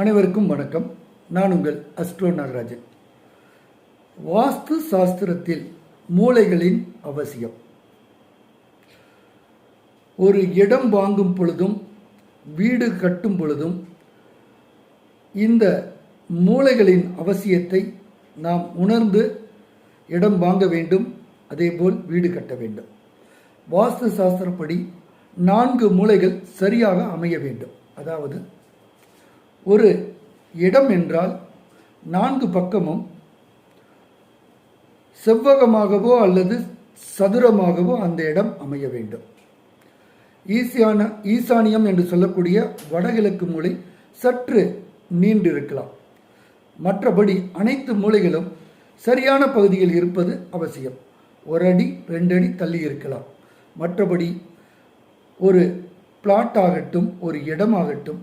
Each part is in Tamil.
அனைவருக்கும் வணக்கம். நான் உங்கள் அஸ்ட்ரோ நாகராஜன் வாஸ்து சாஸ்திரத்தில் மூளைகளின் அவசியம். ஒரு இடம் வாங்கும் பொழுதும் வீடு கட்டும் பொழுதும் இந்த மூளைகளின் அவசியத்தை நாம் உணர்ந்து இடம் வாங்க வேண்டும் அதேபோல் வீடு கட்ட வேண்டும். வாஸ்து சாஸ்திரப்படி நான்கு மூலைகள் சரியாக அமைய வேண்டும். அதாவது ஒரு இடம் என்றால் நான்கு பக்கமும் செவ்வகமாகவோ அல்லது சதுரமாகவோ அந்த இடம் அமைய வேண்டும். ஈசியான ஈசானியம் என்று சொல்லக்கூடிய வடகிழக்கு மூலை சற்று நீண்டிருக்கலாம். மற்றபடி அனைத்து மூலைகளும் சரியான பகுதியில் இருப்பது அவசியம். ஒரு அடி ரெண்டு அடி தள்ளி இருக்கலாம். மற்றபடி ஒரு பிளாட் ஆகட்டும் ஒரு இடமாகட்டும்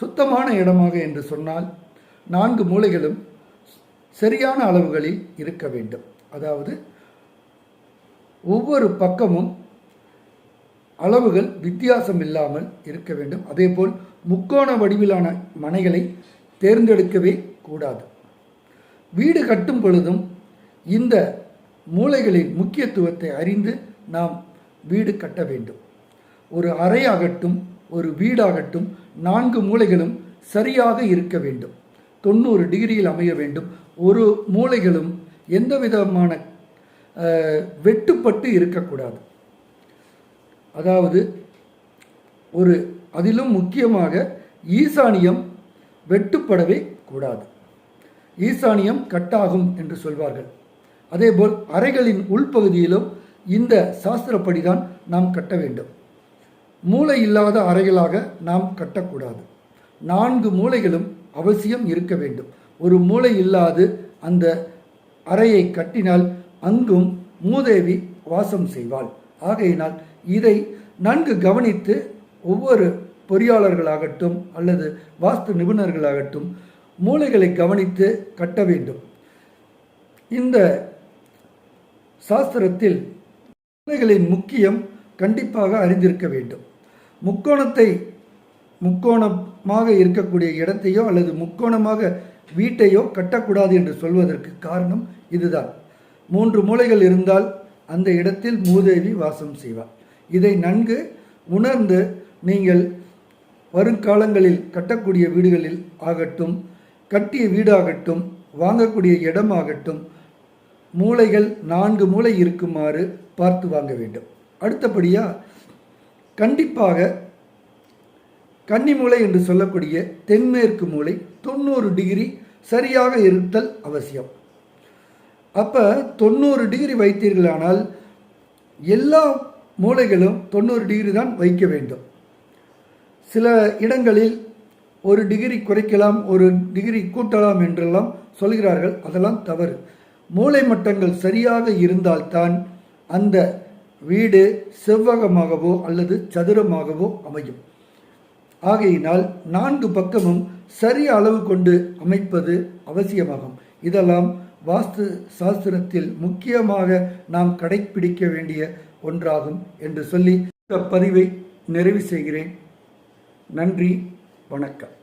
சுத்தமான இடமாக என்று சொன்னால் நான்கு மூலைகளும் சரியான அளவுகளில் இருக்க வேண்டும். அதாவது ஒவ்வொரு பக்கமும் அளவுகள் வித்தியாசம் இல்லாமல் இருக்க வேண்டும். அதேபோல் முக்கோண வடிவிலான மனைகளை தேர்ந்தெடுக்கவே கூடாது. வீடு கட்டும் பொழுதும் இந்த மூலைகளின் முக்கியத்துவத்தை அறிந்து நாம் வீடு கட்ட வேண்டும். ஒரு அறையாகட்டும் ஒரு வீடாகட்டும் நான்கு மூலைகளும் சரியாக இருக்க வேண்டும். தொண்ணூறு டிகிரியில் அமைய வேண்டும். ஒரு மூலைகளும் எந்த விதமான வெட்டுப்பட்டு இருக்கக்கூடாது. அதாவது ஒரு அதிலும் முக்கியமாக ஈசானியம் வெட்டுப்படவே கூடாது. ஈசானியம் கட்டாகும் என்று சொல்வார்கள். அதேபோல் அறைகளின் உள்பகுதியிலும் இந்த சாஸ்திரப்படிதான் நாம் கட்ட வேண்டும். மூளை இல்லாத அறைகளாக நாம் கட்டக்கூடாது. நான்கு மூலைகளும் அவசியம் இருக்க வேண்டும். ஒரு மூளை இல்லாது அந்த அறையை கட்டினால் அங்கும் மூதேவி வாசம் செய்வாள். ஆகையினால் இதை நன்கு கவனித்து ஒவ்வொரு பொறியாளர்களாகட்டும் அல்லது வாஸ்து நிபுணர்களாகட்டும் மூளைகளை கவனித்து கட்ட வேண்டும். இந்த சாஸ்திரத்தில் மூளைகளின் முக்கியம் கண்டிப்பாக அறிந்திருக்க வேண்டும். முக்கோணத்தை முக்கோணமாக இருக்கக்கூடிய இடத்தையோ அல்லது முக்கோணமாக வீட்டையோ கட்டக்கூடாது என்று சொல்வதற்கு காரணம் இதுதான். மூன்று மூலைகள் இருந்தால் அந்த இடத்தில் மூதேவி வாசம் செய்வார் இதை நன்கு உணர்ந்து நீங்கள் வருங்காலங்களில் கட்டக்கூடிய வீடுகளில் ஆகட்டும் கட்டிய வீடாகட்டும் வாங்கக்கூடிய இடமாகட்டும் மூளைகள் நான்கு மூளை இருக்குமாறு பார்த்து வாங்க வேண்டும். அடுத்தபடியாக கண்டிப்பாக கன்னி மூளை என்று சொல்லக்கூடிய தென்மேற்கு மூலை தொண்ணூறு டிகிரி சரியாக இருத்தல் அவசியம். அப்போ தொண்ணூறு டிகிரி வைத்தீர்களானால் எல்லா மூலைகளும் தொண்ணூறு டிகிரி தான் வைக்க வேண்டும். சில இடங்களில் ஒரு டிகிரி குறைக்கலாம் ஒரு டிகிரி கூட்டலாம் என்றெல்லாம் சொல்கிறார்கள். அதெல்லாம் தவறு. மூளை மட்டங்கள் சரியாக இருந்தால்தான் அந்த வீடு செவ்வகமாகவோ அல்லது சதுரமாகவோ அமையும். ஆகையினால் நான்கு பக்கமும் சரி அளவு கொண்டு அமைப்பது அவசியமாகும். இதெல்லாம் வாஸ்து சாஸ்திரத்தில் முக்கியமாக நாம் கடைப்பிடிக்க வேண்டிய ஒன்றாகும் என்று சொல்லி இந்த பதிவை நிறைவு செய்கிறேன். நன்றி வணக்கம்.